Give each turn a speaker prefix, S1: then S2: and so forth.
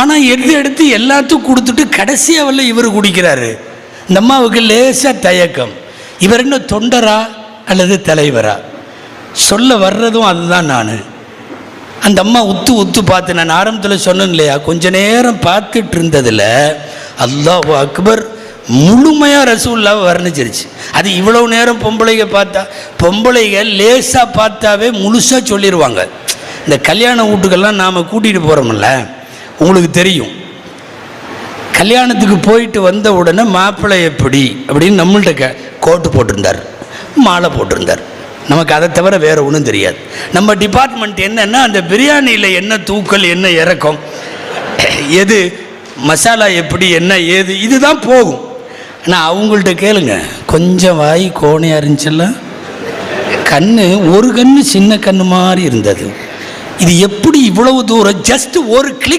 S1: ஆனால் எடுத்து எடுத்து எல்லாத்துக்கும் கொடுத்துட்டு கடைசியாக வரல இவர் குடிக்கிறாரு. இந்த அம்மாவுக்கு லேசாக தயக்கம். இவர் என்ன தொண்டரா அல்லது தலைவரா? சொல்ல வர்றதும் அதுதான் நான். அந்த அம்மா உத்து உத்து பார்த்து நான் ஆரம்பத்தில் சொன்னேன் இல்லையா கொஞ்ச நேரம் பார்த்துட்டு இருந்ததில் அல்லாஹ் அக்பர் முழுமையாக ரசூல்லாவை வர்ணிச்சிருச்சு. அது இவ்வளோ நேரம் பொம்பளைங்க பார்த்தா பொம்பளைங்க லேசாக பார்த்தாவே முழுசாக சொல்லிடுவாங்க இந்த கல்யாண வீட்டுக்கெல்லாம் நாம் கூட்டிகிட்டு போகிறோம்ல உங்களுக்கு தெரியும். கல்யாணத்துக்கு போயிட்டு வந்த உடனே மாப்பிள்ளை எப்படி அப்படின்னு நம்மள்கிட்ட க கோட்டு போட்டிருந்தார். மாலை போட்டிருந்தார். நமக்கு அதை தவிர வேறு ஒன்றும் தெரியாது. நம்ம டிபார்ட்மெண்ட் என்னன்னா அந்த பிரியாணியில் என்ன தூக்கல் என்ன இறக்கம் எது மசாலா எப்படி என்ன ஏது இதுதான் போகும். ஆனால் அவங்கள்ட்ட கேளுங்க கொஞ்சம் வாய் கோணையாக இருந்துச்சுல்ல? கண் ஒரு கண் சின்ன கண் மாதிரி இருந்தது. இது எப்படி இவ்வளவு தூரம் ஜஸ்ட் ஒரு கிளிக்